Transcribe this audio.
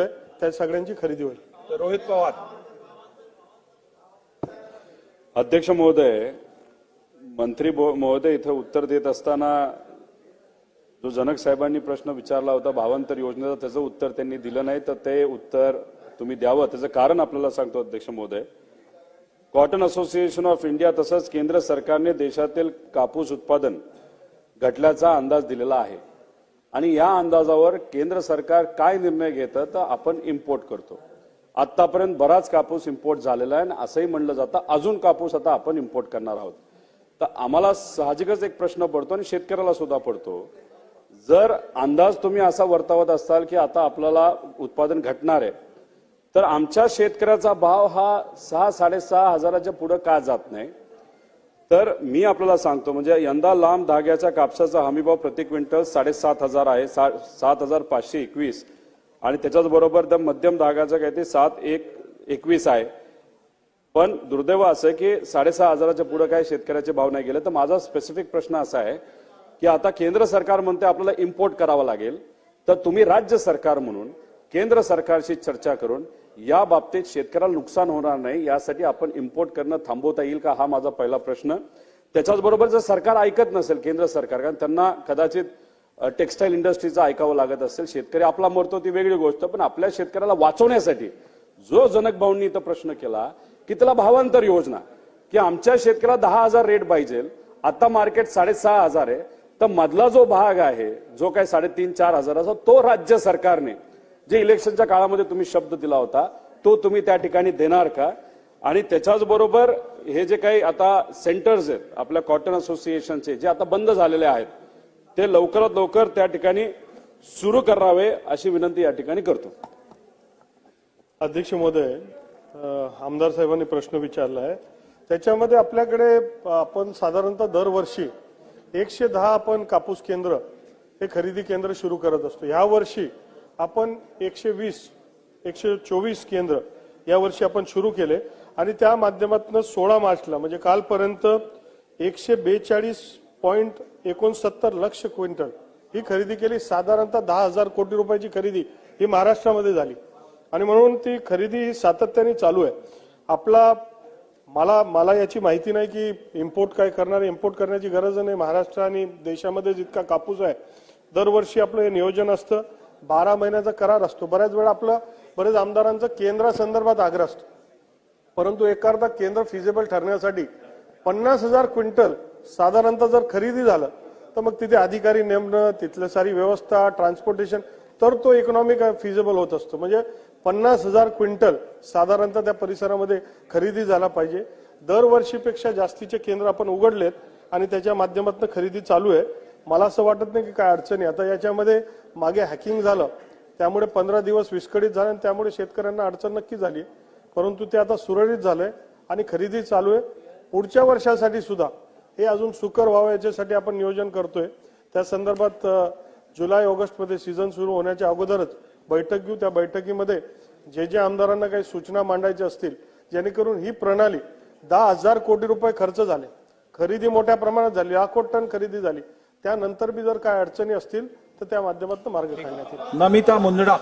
त्या सगळ्यांची खरेदी होईल. रोहित पवार. अध्यक्ष महोदय मंत्री बो- महोदय इथं उत्तर देत असताना जो जनक साहेबांनी प्रश्न विचारला होता भावांतर योजनेचा त्याचं उत्तर त्यांनी दिलं नाही तर ते उत्तर तुम्ही द्यावं. त्याचं कारण आपल्याला सांगतो अध्यक्ष महोदय. कॉटन असोसिएशन ऑफ इंडिया तसंच केंद्र सरकारने देशातील कापूस उत्पादन घटल्याचा अंदाज दिलेला आहे. आणि या अंदाजावर केंद्र सरकार काय निर्णय घेतं तर आपण इम्पोर्ट करतो. आतापर्यंत बराच कापूस इम्पोर्ट झालेला आहे आणि असंही म्हणलं जातं अजून कापूस आता आपण इम्पोर्ट करणार आहोत. तर आम्हाला साहजिकच एक प्रश्न पडतो आणि शेतकऱ्याला सुद्धा पडतो. जर अंदाज तुम्ही असा वर्तवत असाल की आता आपल्याला उत्पादन घटणार आहे तर आमच्या शेतकऱ्याचा भाव हा सहा साडेसहा हजाराच्या पुढे का जात नाही? तर मी आपल्याला सांगतो म्हणजे यंदा लांब धाग्याच्या कापसाचा हमीभाव प्रति क्विंटल साडेसात हजार आहे सा- सात हजार पाचशे एकवीस. आणि त्याच्याच बरोबर द मध्यम धाग्याचा काय ते सात एक एकवीस आहे. पण दुर्दैव असं आहे की साडेसहा हजाराच्या पुढे काय शेतकऱ्याचे भाव नाही गेले. तर माझा स्पेसिफिक प्रश्न असा आहे की आता केंद्र सरकार म्हणते आपल्याला इम्पोर्ट करावं लागेल. तर तुम्ही राज्य सरकार म्हणून केंद्र सरकारशी चर्चा करून या बाबतीत शेतकऱ्याला नुकसान होणार नाही यासाठी आपण इम्पोर्ट करणं थांबवता येईल का? हा माझा पहिला प्रश्न. त्याच्याच बरोबर जर सरकार ऐकत नसेल केंद्र सरकार कारण त्यांना कदाचित टेक्स्टाईल इंडस्ट्रीचं ऐकावं लागत असेल शेतकरी आपला मरतो ती वेगळी गोष्ट पण आपल्या शेतकऱ्याला वाचवण्यासाठी जो जनक भाऊंनी इथं प्रश्न केला की त्याला भावांतर योजना की आमच्या शेतकऱ्याला दहा हजार रेट पाहिजे आता मार्केट साडेसहा हजार आहे तर मधला जो भाग आहे जो काय साडेतीन चार हजाराचा तो राज्य सरकारने जे इलेक्शनच्या काळामध्ये तुम्ही शब्द दिला होता तो तुम्ही त्या ठिकाणी देणार का? आणि त्याच्याच बरोबर हे जे काही आता सेंटर्स आहेत आपल्या कॉटन असोसिएशनचे जे आता बंद झालेले आहेत ते लवकरात लवकर त्या ठिकाणी सुरू करावे अशी विनंती या ठिकाणी करतो. अध्यक्ष महोदय आमदार साहेबांनी प्रश्न विचारला आहे त्याच्यामध्ये आपल्याकडे आपण साधारणतः दरवर्षी एकशे दहा आपण कापूस केंद्र हे खरेदी केंद्र सुरू करत असतो. ह्या वर्षी आपण एकशे वीस एकशे चोवीस केंद्र या वर्षी आपण सुरू केले आणि त्या माध्यमातून सोळा मार्चला म्हणजे कालपर्यंत एकशे बेचाळीस पॉईंट एकोणसत्तर लक्ष क्विंटल ही खरेदी केली. साधारणतः दहा हजार कोटी रुपयाची खरेदी ही महाराष्ट्रामध्ये झाली. आणि म्हणून ती खरेदी ही सातत्याने चालू आहे. आपला मला मला याची माहिती नाही की इम्पोर्ट काय करणार इम्पोर्ट करण्याची गरज नाही. महाराष्ट्र आणि देशामध्ये जितका कापूस आहे दरवर्षी आपलं हे नियोजन असतं. बारा महिन्याचा करार असतो. बऱ्याच वेळा आपलं बरेच आमदारांचं केंद्रासंदर्भात आग्रह असतो. परंतु एखादा केंद्र फिजिबल ठरण्यासाठी पन्नास हजार क्विंटल साधारणतः जर खरेदी झालं तर मग तिथे अधिकारी नेमणं तिथलं सारी व्यवस्था ट्रान्सपोर्टेशन तर तो इकॉनॉमिक फिजिबल होत असतो. म्हणजे पन्नास हजार क्विंटल साधारणतः त्या परिसरामध्ये खरेदी झाला पाहिजे. दरवर्षीपेक्षा जास्तीचे केंद्र आपण उघडलेत आणि त्याच्या माध्यमातून खरेदी चालू आहे. मला असं वाटत नाही की काय अडचणी आता याच्यामध्ये मागे हॅकिंग झालं त्यामुळे पंधरा दिवस विस्कळीत झाले आणि त्यामुळे शेतकऱ्यांना अडचण नक्की झाली परंतु ते आता सुरळीत झालंय आणि खरेदी चालू आहे. पुढच्या वर्षासाठी सुद्धा हे अजून सुकर व्हावं याच्यासाठी आपण नियोजन करतोय. त्या संदर्भात जुलै ऑगस्टमध्ये सीझन सुरू होण्याच्या अगोदरच बैठक घेऊ. त्या बैठकीमध्ये जे जे आमदारांना काही सूचना मांडायच्या असतील जेणेकरून ही प्रणाली दहा हजार कोटी रुपये खर्च झाले. खरेदी मोठ्या प्रमाणात झाली. लाखो टन खरेदी झाली. त्यानंतर बी जर काय अडचणी असतील तर त्या माध्यमातून मार्ग काढण्यात येईल. नमिता मुंदडा.